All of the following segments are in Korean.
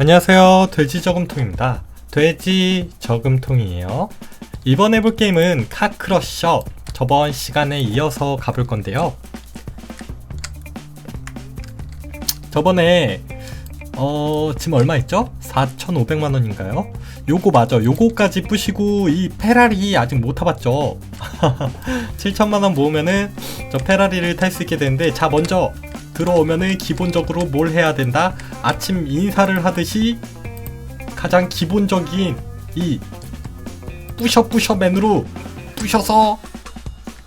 안녕하세요. 돼지 저금통입니다. 돼지 저금통이에요. 이번 해볼 게임은 카크러셔. 저번 시간에 이어서 가볼 건데요. 저번에 어, 지금 얼마 있죠? 4,500만 원인가요? 요거 맞아. 요거까지 뿌시고 이 페라리 아직 못 타봤죠. 7,000만원 모으면은 저 페라리를 탈 수 있게 되는데 자 먼저 들어오면은 기본적으로 뭘 해야 된다? 아침 인사를 하듯이 가장 기본적인 이 뿌셔 뿌셔맨으로 뿌셔서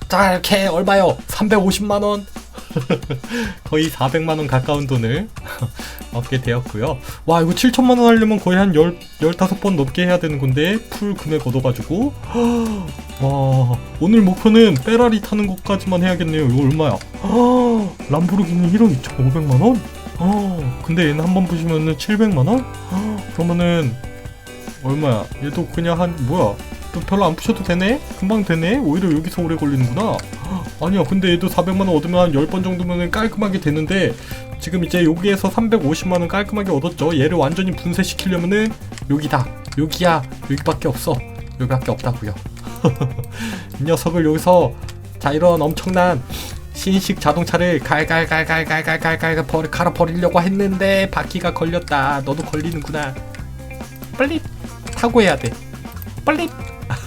자 이렇게 얼마요? 350만원? 거의 400만원 가까운 돈을 얻게 되었고요. 와 이거 7천만원 하려면 거의 한 10, 15번 넘게 해야 되는 건데 풀 금액 얻어가지고. 와 오늘 목표는 페라리 타는 것까지만 해야겠네요. 이거 얼마야? 람보르기니 1억 2,500만원? 어, 근데 얘는 한 번 보시면은 700만원? 그러면은 얼마야? 얘도 그냥 한 뭐야? 별로 안 푸셔도 되네? 금방 되네? 오히려 여기서 오래 걸리는구나. 아니야 근데 얘도 400만원 얻으면 한 10번 정도면 깔끔하게 되는데 지금 이제 여기에서 350만원 깔끔하게 얻었죠. 얘를 완전히 분쇄시키려면은 여기다 여기야 여기밖에 없어. 여기밖에 없다고요. 이 녀석을 여기서 자 이런 엄청난 신식 자동차를 갈갈갈갈갈갈갈갈 버리 갈아 버리려고 했는데 바퀴가 걸렸다. 너도 걸리는구나. 빨리 타고 해야 돼. 빨리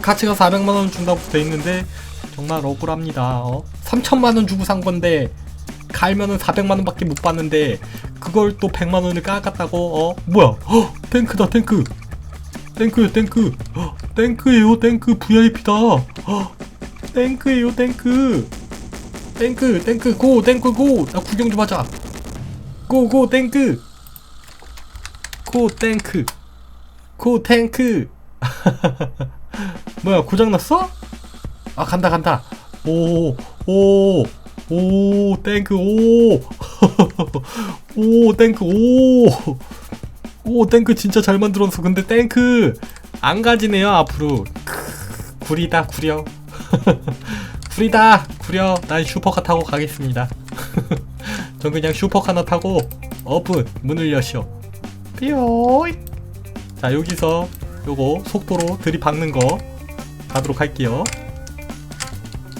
가치가 400만 원 준다고 돼 있는데 정말 억울합니다. 어? 3천만 원 주고 산 건데 갈면은 400만 원밖에 못 받는데 그걸 또 100만 원을 깎았다고 어 뭐야? 어 탱크다 탱크. 탱크요 탱크. 어, 탱크예요 탱크 VIP다. 어, 탱크예요 탱크. 탱크 탱크 고 탱크 고나 구경 좀 하자. 고고 탱크. 고 탱크. 고 탱크. 뭐야 고장났어? 아 간다 간다. 오 오 오 땡크 오 오 땡크 오 오 땡크 진짜 잘 만들었어. 근데 땡크 안 가지네요 앞으로. 크, 구리다 구려. 구리다 구려. 난 슈퍼카 타고 가겠습니다. 전 그냥 슈퍼카나 타고 어분 문을 여시오. 삐오잇. 자 여기서 요거 속도로 들이박는 거 가도록 할게요.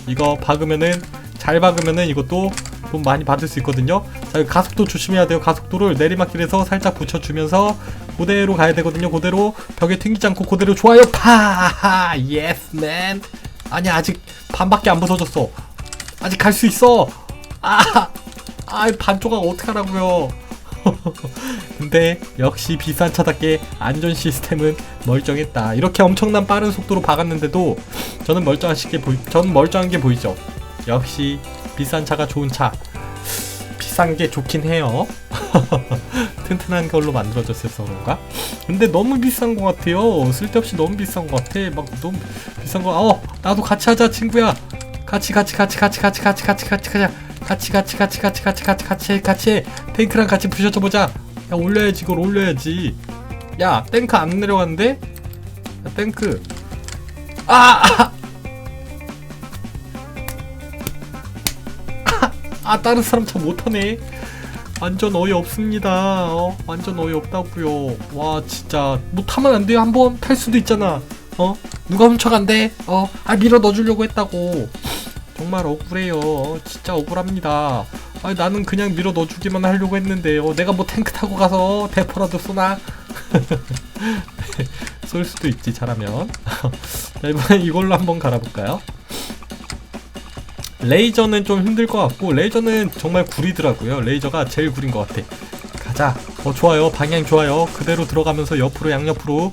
이거 박으면은 잘 박으면은 이것도 돈 많이 받을 수 있거든요. 자 가속도 조심해야 돼요. 가속도를 내리막길에서 살짝 붙여주면서 그대로 가야 되거든요. 그대로 벽에 튕기지 않고 그대로 좋아요. 파! 예스 맨 아니 아직 반밖에 안 부서졌어. 아직 갈 수 있어. 아아 아, 반조각 어떡하라고요. 근데 역시 비싼 차답게 안전 시스템은 멀쩡했다. 이렇게 엄청난 빠른 속도로 박았는데도 저는 멀쩡한 게 보이, 전 멀쩡한 게 보이죠. 역시 비싼 차가 좋은 차. 비싼 게 좋긴 해요. 튼튼한 걸로 만들어졌어서 그런가? 근데 너무 비싼 것 같아요. 쓸데없이 너무 비싼 것 같아. 막 너무 비싼 거. 어, 나도 같이 하자, 친구야. 같이 같이 같이 같이 같이 같이 같이 같이 같이. 같이 같이 같이 같이 같이 같이 같이 같이 탱크랑 같이 부셔쳐 보자. 야 올려야지 이걸 올려야지. 야 탱크 안 내려갔는데? 야, 탱크. 아! 아! 아 다른 사람 참 못하네. 완전 어이없습니다. 어? 완전 어이없다구요 와 진짜 뭐 타면 안 돼요. 한번 탈 수도 있잖아. 어? 누가 훔쳐간대? 어? 아 밀어 넣어주려고 했다고. 정말 억울해요. 진짜 억울합니다. 아, 나는 그냥 밀어 넣어주기만 하려고 했는데, 요 내가 뭐 탱크 타고 가서 대포라도 쏘나? 쏠 수도 있지, 잘하면. 자, 이번엔 이걸로 한번 갈아볼까요? 레이저는 좀 힘들 것 같고, 레이저는 정말 구리더라고요. 레이저가 제일 구린 것 같아. 가자. 어, 좋아요. 방향 좋아요. 그대로 들어가면서 옆으로 양옆으로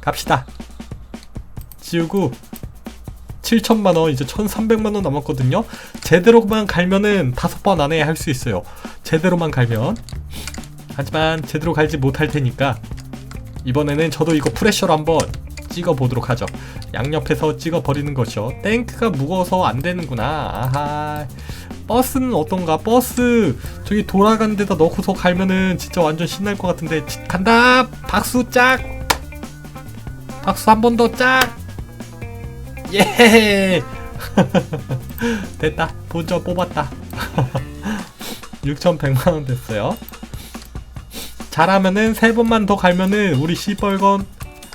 갑시다. 지우고 7천만 원 이제 1300만 원 남았거든요. 제대로만 갈면은 다섯 번 안에 할 수 있어요. 제대로만 갈면. 하지만 제대로 갈지 못할 테니까 이번에는 저도 이거 프레셔로 한번 찍어 보도록 하죠. 양옆에서 찍어 버리는 것이요 탱크가 무거워서 안 되는구나. 아하. 버스는 어떤가? 버스. 저기 돌아간 데다 넣고서 갈면은 진짜 완전 신날 것 같은데. 지- 간다! 박수 짝 박수 한 번 더 짝 예! 됐다. 본전 뽑았다. 6,100만원 됐어요. 잘하면은 세 번만 더 갈면은 우리 시뻘건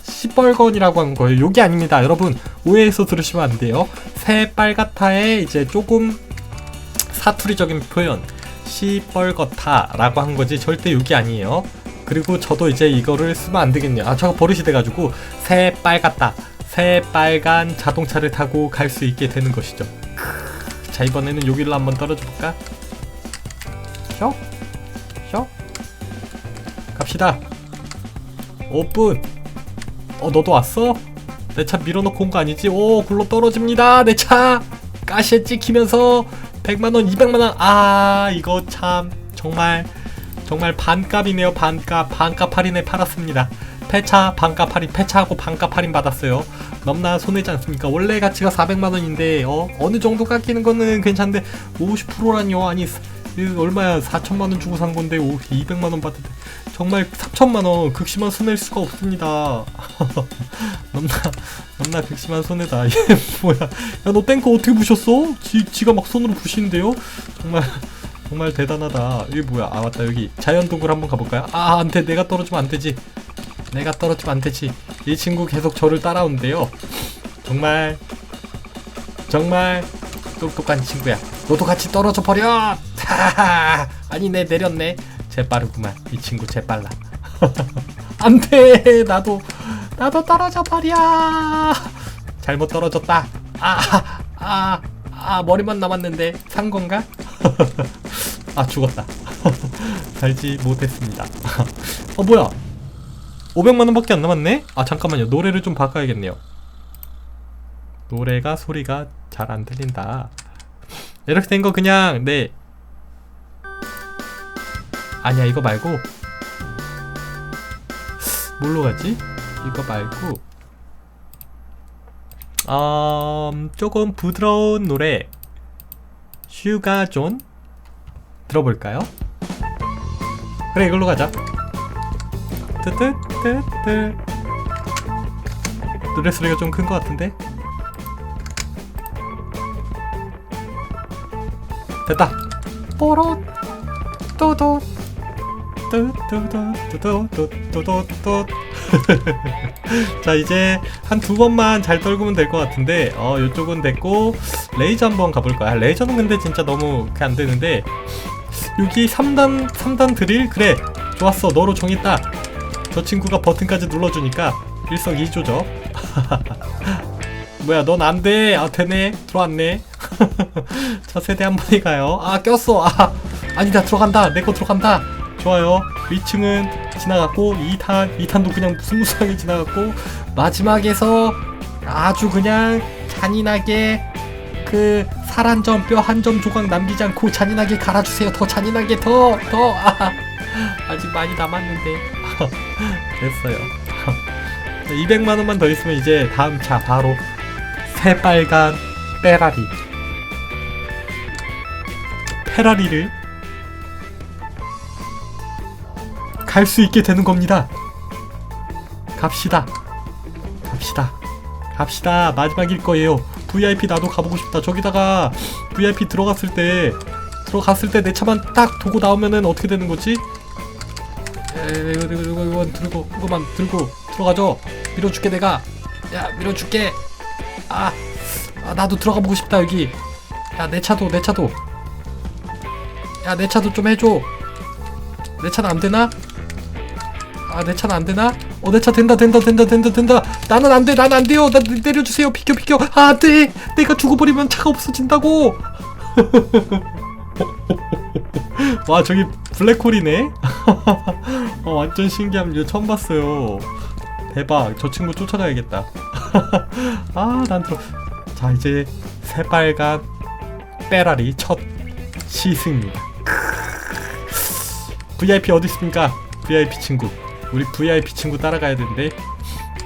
시뻘건이라고 한 거예요. 요게 아닙니다. 여러분 오해해서 들으시면 안 돼요. 새빨갛다의 이제 조금 사투리적인 표현 시뻘겋다라고 한 거지 절대 요게 아니에요. 그리고 저도 이제 이거를 쓰면 안 되겠네요. 아, 저거 버릇이 돼가지고 새 빨갛다. 새 빨간 자동차를 타고 갈 수 있게 되는 것이죠. 크으, 자, 이번에는 여기를 한번 떨어져 볼까? 혀? 혀? 갑시다. 오픈. 어, 너도 왔어? 내 차 밀어놓고 온 거 아니지? 오, 굴러 떨어집니다. 내 차. 가시에 찍히면서 100만원, 200만원. 아, 이거 참, 정말, 정말 반값이네요. 반값. 반값 할인에 팔았습니다. 폐차 반값 할인, 폐차하고 반값 할인 받았어요. 넘나 손해지 않습니까? 원래 가치가 400만원인데, 어, 어느 정도 깎이는 거는 괜찮은데, 50%라니요? 아니, 얼마야? 4천만원 주고 산 건데, 오, 200만원 받는데. 정말 3천만원 극심한 손해일 수가 없습니다. 넘나, 넘나 극심한 손해다. 얘 뭐야. 야, 너 탱커 어떻게 부셨어? 지, 지가 막 손으로 부시는데요? 정말, 정말 대단하다. 이게 뭐야. 아, 맞다. 여기 자연동굴 한번 가볼까요? 아, 안 돼. 내가 떨어지면 안 되지. 내가 떨어지면 안 되지. 이 친구 계속 저를 따라오는데요. 정말, 정말 똑똑한 친구야. 너도 같이 떨어져 버려! 하하! 아니네, 내렸네. 재빠르구만. 이 친구 재빨라. 안 돼! 나도, 나도 떨어져 버려! 잘못 떨어졌다. 아, 아, 아, 머리만 남았는데. 산 건가? 아, 죽었다. 살지 못했습니다. 어, 뭐야? 500만원밖에 안 남았네? 아, 잠깐만요. 노래를 좀 바꿔야겠네요. 노래가 소리가 잘 안 들린다. 이렇게 된 거 그냥, 네. 아니야, 이거 말고. 뭘로 가지? 이거 말고. 음, 조금 부드러운 노래. 슈가존? 들어볼까요? 그래 이걸로 가자 뜨뜨뜨뜨 노래 소리가 좀 큰 것 같은데? 됐다 뽀로 또도 또또또또또또또 자 이제 한 두 번만 잘 떨구면 될 것 같은데 어 요쪽은 됐고 레이저 한번 가볼까요? 레이저는 근데 진짜 너무 안 되는데 여기 3단 3단 드릴? 그래. 좋았어. 너로 정했다. 저 친구가 버튼까지 눌러주니까 일석이조죠. 뭐야 넌 안돼. 아 되네. 들어왔네. 자 세대 한 번에 가요. 아 꼈어. 아 아니다. 들어간다. 내 거 들어간다. 좋아요. 위층은 지나갔고 2탄 2탄도 그냥 무스무스하게 지나갔고 마지막에서 아주 그냥 잔인하게 그 살 한 점 뼈 한 점 조각 남기지 않고 잔인하게 갈아주세요 더 잔인하게 더 더 아, 아직 많이 남았는데 됐어요 200만원만 더 있으면 이제 다음 차 바로 새빨간 페라리 페라리를 갈 수 있게 되는 겁니다. 갑시다. 갑시다. 갑시다. 마지막일 거예요. VIP 나도 가보고 싶다. 저기다가 VIP 들어갔을 때 들어갔을 때 내 차만 딱 두고 나오면은 어떻게 되는 거지? 에, 이거 이거 이거 이거 들고 이거만 들고 들어가죠. 밀어줄게 내가. 야 밀어줄게. 아, 아 나도 들어가 보고 싶다 여기. 야 내 차도 내 차도. 야 내 차도 좀 해줘. 내 차는 안 되나? 아 내 차는 안 되나? 어 내 차 된다 된다 된다 된다 된다. 나는 안 돼 나는 안 돼요. 나 내려주세요. 비켜 비켜. 아네 내가 죽어버리면 차가 없어진다고. 와 저기 블랙홀이네. 어, 완전 이거 처음 봤어요. 대박. 저 친구 쫓아가야겠다. 아 난 들어. 자 이제 새빨간 페라리 첫 시승입니다. VIP 어디 있습니까? VIP 친구 우리 VIP 친구 따라가야 되는데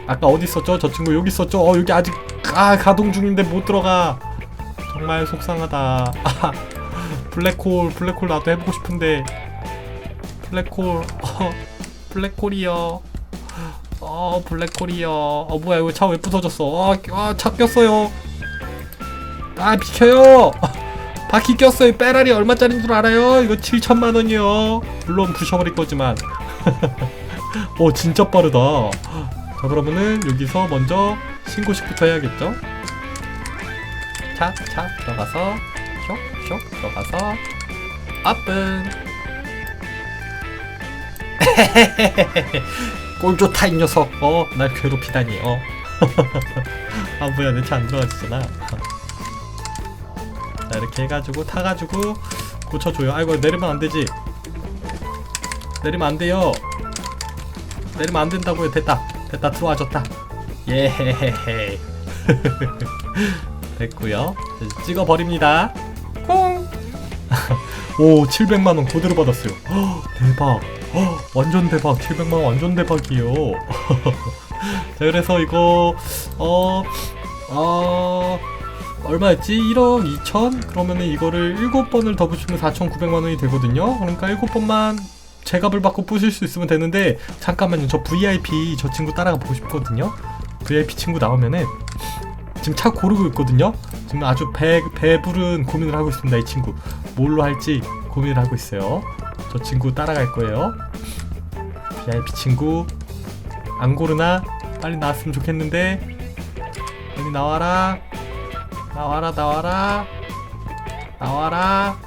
아까 어디 있었죠? 저 친구 여기 있었죠? 어 여기 아직 아 가동 중인데 못 들어가. 정말 속상하다. 아, 블랙홀 블랙홀 나도 해보고 싶은데. 블랙홀 어, 블랙홀이요. 어 블랙홀이요. 어 뭐야 이거 차 왜 부서졌어? 아차 꼈어요. 아 비켜요. 바퀴 꼈어요. 빼라리 얼마짜리인 줄 알아요? 이거 7천만 원이요. 물론 부셔버릴 거지만 오 진짜 빠르다. 자 그러면은 여기서 먼저 신고식부터 해야겠죠? 차차 들어가서 쇽쇽 들어가서 오픈. 꼴 좋다 이 녀석. 어날 괴롭히다니 어. 아 뭐야 내 차 안 들어가지잖아. 자 이렇게 해가지고 타가지고 고쳐줘요. 아이고 내리면 안 되지. 내리면 안 돼요 내리면 안 된다고요. 됐다. 됐다. 들어와줬다. 예헤헤헤. 됐고요. 이제 찍어 버립니다. 콩! 오 700만 원 그대로 받았어요. 헉, 대박. 헉, 완전 대박. 700만 원 완전 대박이에요. 자 그래서 이거 어... 어... 얼마였지? 1억 2천? 그러면은 이거를 7번을 더 붙이면 4,900만 원이 되거든요. 그러니까 7번만 제값을 받고 부실 수 있으면 되는데 잠깐만요. 저 VIP 저 친구 따라가 보고 싶거든요. VIP 친구 나오면은 지금 차 고르고 있거든요. 지금 아주 배, 배부른 고민을 하고 있습니다 이 친구. 뭘로 할지 고민을 하고 있어요. 저 친구 따라갈 거예요. VIP 친구 안 고르나? 빨리 나왔으면 좋겠는데. 빨리 나와라. 나와라 나와라. 나와라.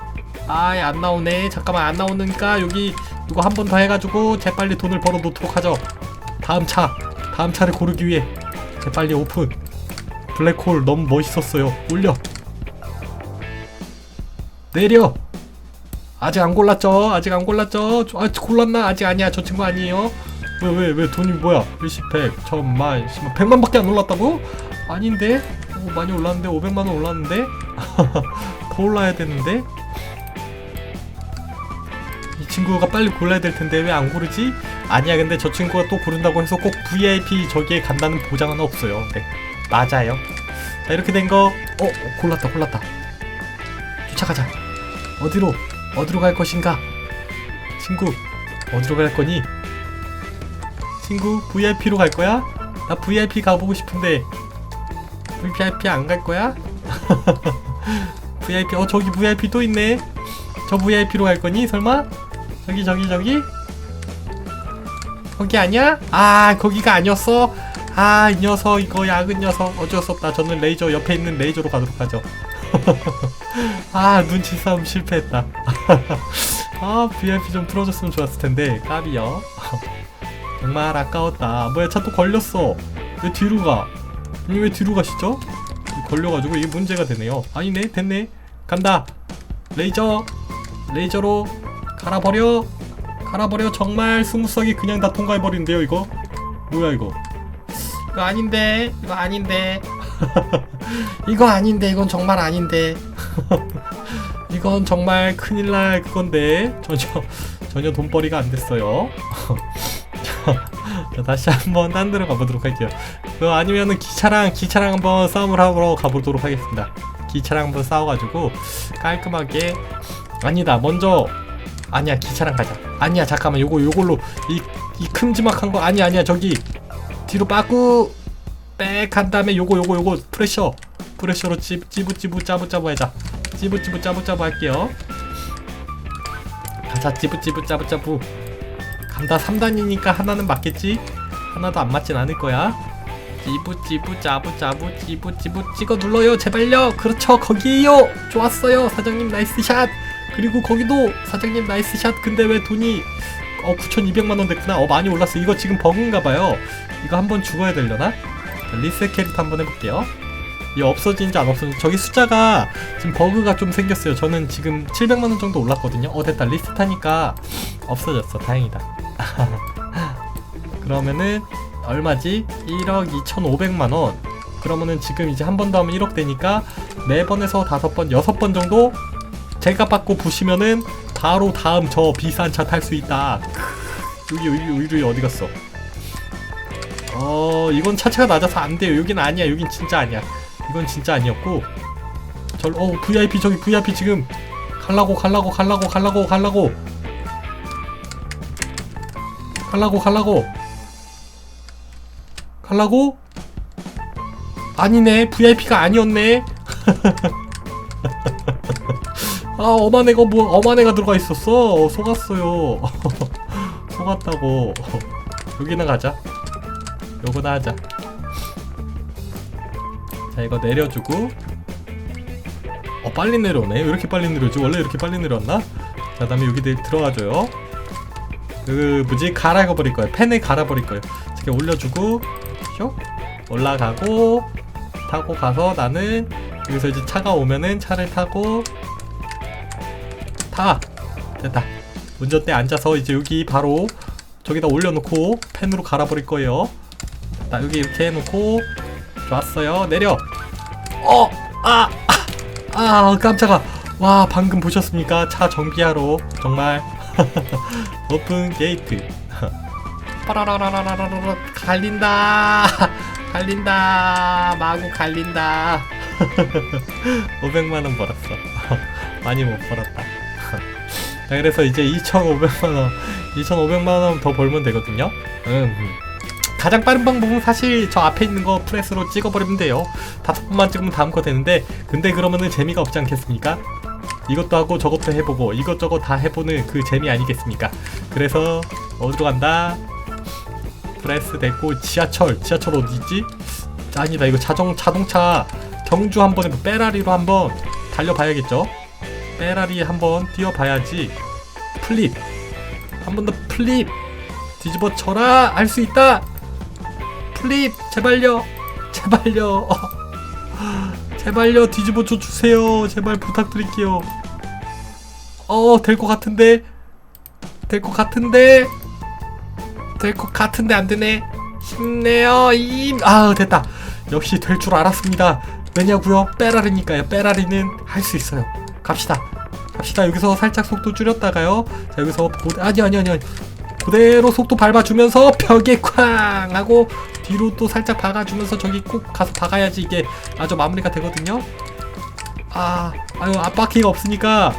아이 안 나오네. 잠깐만 안 나오니까 여기 이거 한 번 더 해가지고 재빨리 돈을 벌어 놓도록 하죠. 다음 차 다음 차를 고르기 위해 재빨리 오픈. 블랙홀 너무 멋있었어요. 올려. 내려. 아직 안 골랐죠? 아직 안 골랐죠? 저- 아 골랐나? 아직 아니야. 저 친구 아니에요. 왜 왜 왜 돈이 뭐야? 일십 백 천만 십만 백만밖에 안 올랐다고? 아닌데? 오, 많이 올랐는데? 500만 원 올랐는데? 더 올라야 되는데? 이 친구가 빨리 골라야 될 텐데 왜 안 고르지? 아니야 근데 저 친구가 또 고른다고 해서 꼭 VIP 저기에 간다는 보장은 없어요. 네 맞아요. 자 이렇게 된거. 어, 어 골랐다 골랐다. 쫓아가자. 어디로 어디로 갈 것인가? 친구 어디로 갈 거니? 친구 VIP로 갈 거야? 나 VIP 가보고 싶은데. VIP 안 갈 거야? VIP 어 저기 VIP 또 있네. 저 VIP로 갈 거니 설마? 저기 저기 저기. 거기 아니야? 아 거기가 아니었어? 아 이 녀석 이거 야근 녀석. 어쩔 수 없다. 저는 레이저 옆에 있는 레이저로 가도록 하죠. 아 눈치 싸움 실패했다. 아 VIP 좀 풀어줬으면 좋았을 텐데. 까비요. 정말 아까웠다. 뭐야 차 또 걸렸어. 왜 뒤로 가? 왜 뒤로 가시죠? 걸려가지고 이게 문제가 되네요. 아니네 됐네. 간다. 레이저. 레이저로 갈아버려. 갈아버려. 정말 스무스하게 그냥 다 통과해버리는데요 이거. 뭐야 이거? 이거 아닌데. 이거 아닌데. 이거 아닌데. 이건 정말 아닌데. 이건 정말 큰일 날 그건데. 전혀 전혀 돈벌이가 안 됐어요. 자, 다시 한번 딴 데로 가보도록 할게요. 그 아니면은 기차랑 기차랑 한번 싸움을 하러 가보도록 하겠습니다. 기차랑 한번 싸워가지고 깔끔하게. 아니다. 먼저 아니야 기차랑 가자. 아니야 잠깐만 요거 요걸로 이, 이 큼지막한 거 아니야 아니야 저기 뒤로 빠꾸 빽한 다음에 요거 요거 요거 프레셔. 프레셔로 찌, 찌부찌부 짜부짜부 하자. 찌부찌부 짜부짜부 할게요. 가자 찌부찌부 짜부짜부. 간다 3단이니까 하나는 맞겠지? 하나도 안 맞진 않을 거야. 찌부찌부 짜부짜부 찌부찌부 찍어 눌러요 제발요. 그렇죠 거기에요. 좋았어요 사장님. 나이스 샷 그리고 거기도 사장님 나이스 샷. 근데 왜 돈이 어 9,200만원 됐구나. 어 많이 올랐어. 이거 지금 버그인가봐요. 이거 한번 죽어야 되려나? 자, 리셋 캐릭터 한번 해볼게요. 이 없어진지 안 없어진지. 저기 숫자가 지금 버그가 좀 생겼어요. 저는 지금 700만원 정도 올랐거든요. 어 됐다. 리셋 하니까 없어졌어. 다행이다. 그러면은 얼마지? 1억 2,500만원. 그러면은 지금 이제 한 번 더 하면 1억 되니까 4번에서 5번, 6번 정도 제가 받고 부시면은 바로 다음 저 비싼 차 탈 수 있다. 여기 여기 의류 어디 갔어? 어 이건 차체가 낮아서 안 돼요. 여긴 아니야. 여긴 진짜 아니야. 이건 진짜 아니었고. 절어 VIP 저기 VIP 지금 갈라고 갈라고 갈라고 갈라고 갈라고. 갈라고 갈라고. 갈라고? 아니네. VIP가 아니었네 아 애가 뭐 애가 들어가 있었어? 속았어요. 속았다고. 여기나 가자. 요거나 하자. 자 이거 내려주고. 어 빨리 내려오네. 왜 이렇게 빨리 내려오지? 원래 이렇게 빨리 내려왔나? 자 다음에 여기 들- 들어가줘요. 그 뭐지? 갈아가 버릴 거예요. 펜을 갈아 버릴 거예요. 이렇게 올려주고 슉 올라가고 타고 가서 나는 여기서 이제 차가 오면은 차를 타고 타. 됐다. 운전대 앉아서 이제 여기 바로 저기다 올려놓고 펜으로 갈아버릴 거예요. 자 여기 이렇게 해놓고 좋았어요. 내려. 어아아 아, 아, 깜짝아. 와 방금 보셨습니까? 차 정비하러 정말 오픈 게이트. 빠라라라라라라 갈린다. 갈린다. 마구 갈린다. 500만원 벌었어. 많이 못 벌었다 자 그래서 이제 2,500만원 2,500만원 더 벌면 되거든요 음. 가장 빠른 방법은 사실 저 앞에 있는 거 프레스로 찍어버리면 돼요 다섯 번만 찍으면 다음 거 되는데 근데 그러면은 재미가 없지 않겠습니까? 이것도 하고 저것도 해보고 이것저것 다 해보는 그 재미 아니겠습니까? 그래서 어디로 간다? 프레스 됐고 지하철 지하철 어디 있지? 아니다 이거 자동 자동차 경주 한번 해보 빼라리로 한번 달려봐야겠죠? 빼라리 한번 뛰어봐야지. 플립. 한 번 더 플립. 뒤집어 쳐라. 할 수 있다. 플립. 제발요. 제발요. 제발요. 뒤집어 줘 주세요. 제발 부탁드릴게요. 어될 것 같은데? 될 것 같은데? 될 것 같은데 안 되네. 힘내요 임아 됐다. 역시 될 줄 알았습니다. 왜냐고요? 빼라리니까요. 빼라리는 할 수 있어요 갑시다. 갑시다. 여기서 살짝 속도 줄였다가요. 자 여기서 고대 아니 아니 아니 아니. 그대로 속도 밟아주면서 벽에 쾅 하고 뒤로 또 살짝 박아주면서 저기 꼭 가서 박아야지 이게 아주 마무리가 되거든요. 아 아유 앞바퀴가 없으니까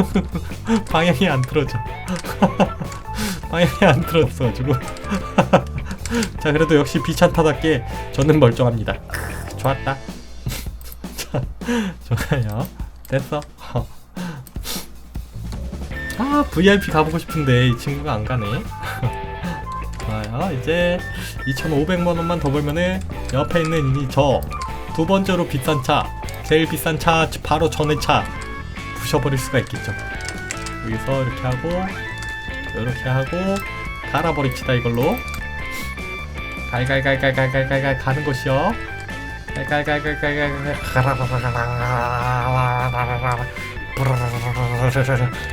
방향이 안 틀어져. 방향이 안 틀어져가지고 자 그래도 역시 비찬타답게 저는 멀쩡합니다. 크, 좋았다. 자 좋아요 됐어? 아 VIP 가보고 싶은데 이 친구가 안 가네. 좋아요. 이제 2,500만 원만 더 벌면은 옆에 있는 이 저 두 번째로 비싼 차 제일 비싼 차 바로 전에 차 부셔버릴 수가 있겠죠. 여기서 이렇게 하고 이렇게 하고 갈아버립시다 이걸로. 갈갈갈갈갈갈갈 가는 것이요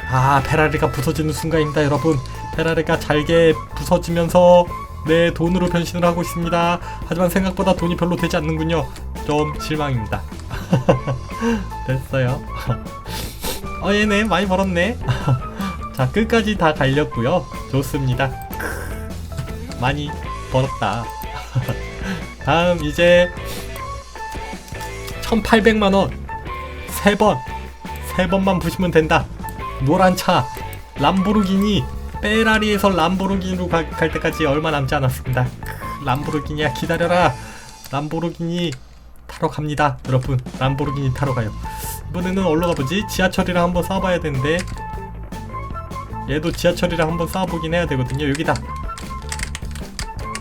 아 페라리가 부서지는 순간입니다 여러분 페라리가 잘게 부서지면서 내 돈으로 변신을 하고 있습니다 하지만 생각보다 돈이 별로 되지 않는군요 좀 실망입니다 됐어요 어 얘네 많이 벌었네 자 끝까지 다 갈렸고요 좋습니다 많이 벌었다 다음 이제 1800만원. 3번. 3번만 부시면 된다. 노란 차. 람보르기니. 페라리에서 람보르기니로 가- 갈 때까지 얼마 남지 않았습니다. 크, 람보르기니야 기다려라. 람보르기니 타러 갑니다 여러분. 람보르기니 타러 가요. 이번에는 어디로 가보지? 지하철이랑 한번 싸워봐야 되는데. 얘도 지하철이랑 한번 싸워보긴 해야 되거든요. 여기다.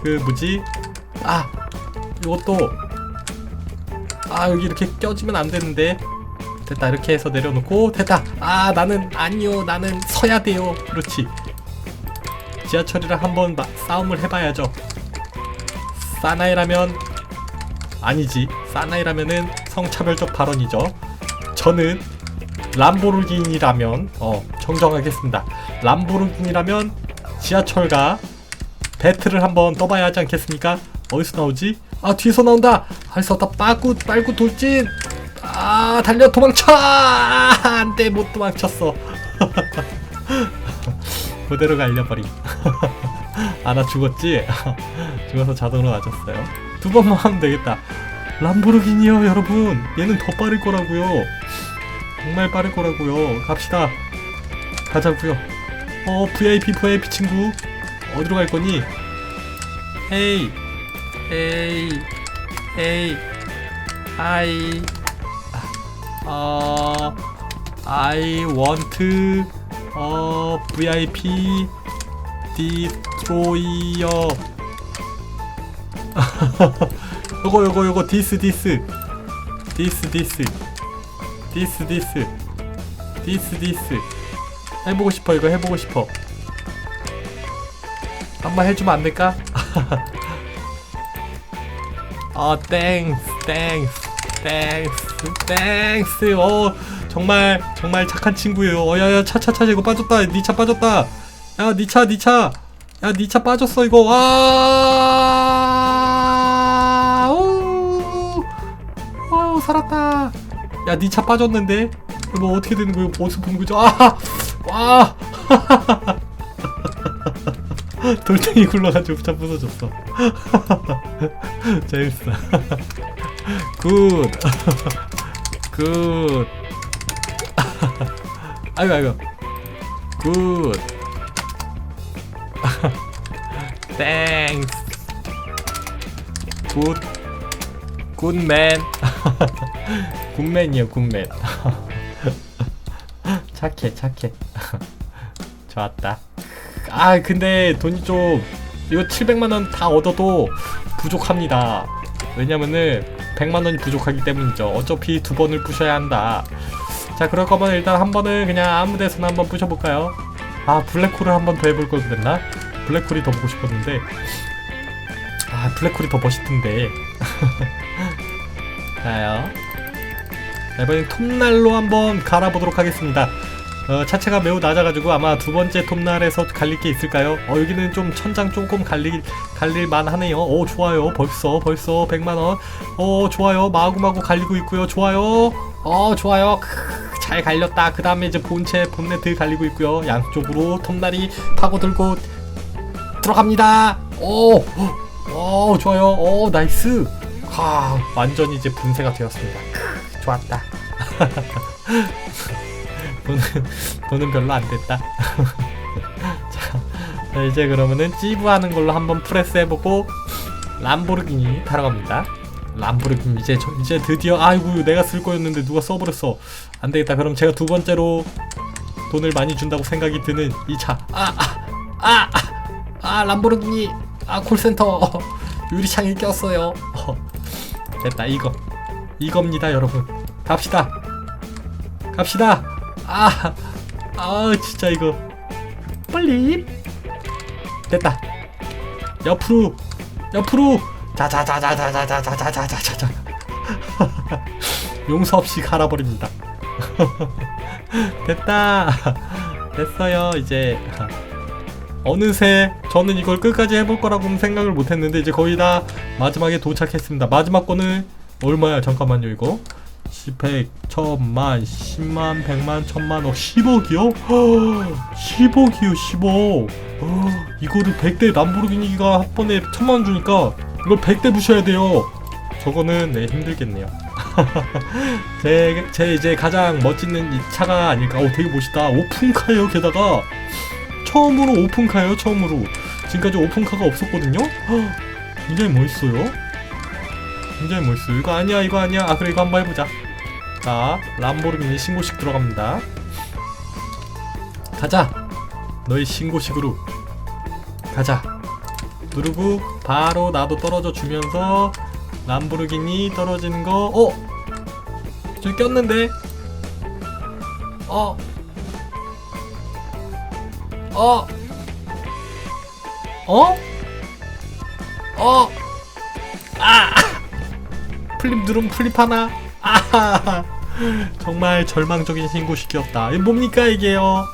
그 뭐지? 아 이것도 아 여기 이렇게 껴지면 안 되는데 됐다 이렇게 해서 내려놓고 됐다 아 나는 아니요 나는 서야 돼요 그렇지 지하철이랑 한번 마- 싸움을 해봐야죠. 사나이라면 아니지. 사나이라면은 성차별적 발언이죠. 저는 람보르기니라면 어 정정하겠습니다. 람보르기니라면 지하철과 배틀을 한번 떠봐야 하지 않겠습니까? 어디서 나오지? 아 뒤에서 나온다. 할 수 없다. 빠꾸 빨구 돌진. 아 달려 도망쳐. 아, 안돼 못 도망쳤어. 그대로 갈려버림. 아 나 죽었지? 죽어서 자동으로 맞았어요. 두 번만 하면 되겠다. 람보르기니요 여러분. 얘는 더 빠를 거라고요. 정말 빠를 거라고요. 갑시다. 가자고요. 어 VIP VIP 친구 어디로 갈 거니? 헤이 헤이 헤이 하이 어 I want 어 VIP 디스트로이어 요거 요거 요거 디스 디스. 디스 디스. 디스 디스. 디스 디스. 해보고 싶어 이거 해보고 싶어. 한번 해주면 안 될까? 아 땡스 땡스 땡스 땡스 어 정말 정말 착한 친구예요. 어 야야 차차차 이거 빠졌다. 니 차 빠졌다. 야 니 차 니 차. 야 니 차 빠졌어 이거. 와! 우, 와 살았다. 야 니 차 빠졌는데? 이거 뭐 어떻게 되는 거야 어디서 보는 거죠? 아와 돌덩이 굴러가지고 차 부서졌어. 재밌어. 굿. 굿. 아이고 아이고. 굿. 땡스 굿. 굿맨. 굿맨이요 굿맨. 착해 착해. 좋았다 아 근데 돈이 좀 이거 700만원 다 얻어도 부족합니다. 왜냐면은 100만원이 부족하기 때문이죠. 어차피 두 번을 부셔야 한다. 자 그럴 거면 일단 한 번은 그냥 아무 데서나 한번 부셔볼까요? 아 블랙홀을 한번 더 해볼 걸 그랬나? 블랙홀이 더 보고 싶었는데. 아 블랙홀이 더 멋있던데. 자요. 자, 이번엔 톱날로 한번 갈아보도록 하겠습니다 어, 차체가 매우 낮아가지고 아마 두 번째 톱날에서 갈릴 게 있을까요? 어, 여기는 좀 천장 조금 갈릴, 갈릴만 하네요. 오, 좋아요. 벌써, 벌써 100만원. 어, 좋아요. 마구마구 갈리고 있고요. 좋아요. 어, 좋아요. 크, 잘 갈렸다. 그 다음에 이제 본체, 본네트 갈리고 있고요. 양쪽으로 톱날이 파고들고 들어갑니다. 오, 오, 좋아요. 오, 나이스. 하, 완전히 이제 분쇄가 되었습니다. 크, 좋았다. 돈은, 돈은 별로 안 됐다. 자, 자, 이제 그러면은 찌부하는 걸로 한번 프레스 해보고 람보르기니 타러 갑니다. 람보르기니 이제 저, 이제 드디어 아이고 내가 쓸 거였는데 누가 써버렸어. 안 되겠다. 그럼 제가 두 번째로 돈을 많이 준다고 생각이 드는 이 차. 아, 아, 아, 아, 아 람보르기니. 아, 콜센터. 유리창에 꼈어요. 어, 됐다. 이거. 이겁니다, 여러분. 갑시다. 갑시다. 아, 아, 진짜 이거. 빨리. 됐다. 옆으로, 옆으로. 자자자자자자자자자자자자. 용서 없이 갈아버립니다. 됐다. 됐어요. 이제 어느새 저는 이걸 끝까지 해볼 거라고는 생각을 못했는데 이제 거의 다 마지막에 도착했습니다. 마지막 거는 얼마야? 잠깐만요 이거. 10백, 천만, 10만, 100만, 천만, 어 10억이요? 10억이요 10억. 어, 이거를 100대 람보르기니가 한 번에 천만 원 주니까 이걸 100대 부셔야 돼요. 저거는 네 힘들겠네요. 제, 제 이제 가장 멋지는 이 차가 아닐까? 오 되게 멋있다. 오픈카예요 게다가. 처음으로 오픈카예요 처음으로. 지금까지 오픈카가 없었거든요? 헉, 굉장히 멋있어요. 굉장히 멋있어요. 이거 아니야 이거 아니야. 아 그래 이거 한번 해보자 자 람보르기니 신고식 들어갑니다 가자 너희 신고식으로 가자 누르고 바로 나도 떨어져 주면서 람보르기니 떨어지는 거 어? 저기 꼈는데 어? 어? 어? 어? 아! 플립 누르면 플립 하나? 아! 정말 절망적인 신고식이었다. 이게 뭡니까 이게요?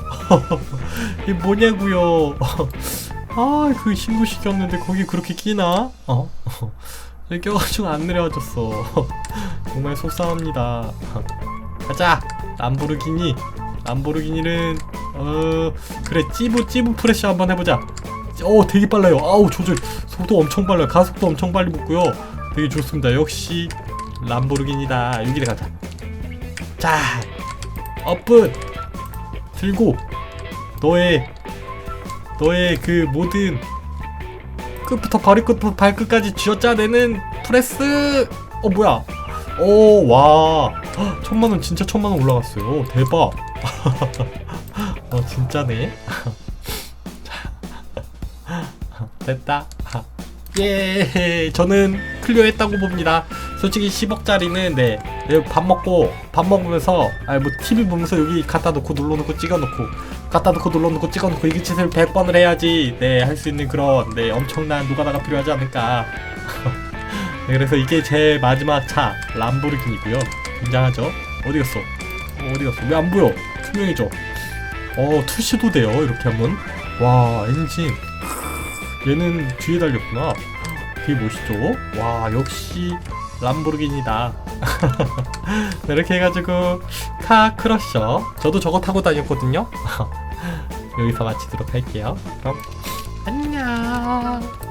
이게 뭐냐고요? 아, 그 신고식이었는데 거기 그렇게 끼나? 어? 껴가지고 안 내려와줬어. 정말 속상합니다. 가자, 람보르기니. 람보르기니는 어 그래 찌부 찌부 프레쉬 한번 해보자. 어 되게 빨라요. 아우 조절 속도 엄청 빨라요. 가속도 엄청 빨리 붙고요. 되게 좋습니다. 역시 람보르기니다. 여기를 가자. 자, 업분 들고 너의 너의 그 모든 끝부터 발끝부터 발끝까지 쥐어짜내는 프레스. 어 뭐야? 오와 천만 원 진짜 천만 원 올라갔어요. 대박. 어 진짜네. 됐다. 예, 저는 클리어 했다고 봅니다. 솔직히 10억짜리는 네, 네, 밥 먹고 밥 먹으면서 아니 뭐 TV 보면서 여기 갖다 놓고 눌러놓고 찍어놓고 갖다 놓고 눌러놓고 찍어놓고 이 짓을 100번을 해야지 네 할 수 있는 그런 네 엄청난 노가다가 필요하지 않을까. 네, 그래서 이게 제 마지막 차 람보르기니고요. 굉장하죠? 어디 갔어? 어, 어디 갔어? 왜 안 보여? 투명해져. 어 투시도 돼요 이렇게 하면. 와 엔진. 얘는 뒤에 달렸구나. 되게 멋있죠? 와, 역시 람보르기니다. 네, 이렇게 해가지고 카 크러셔. 저도 저거 타고 다녔거든요. 여기서 마치도록 할게요. 그럼 안녕.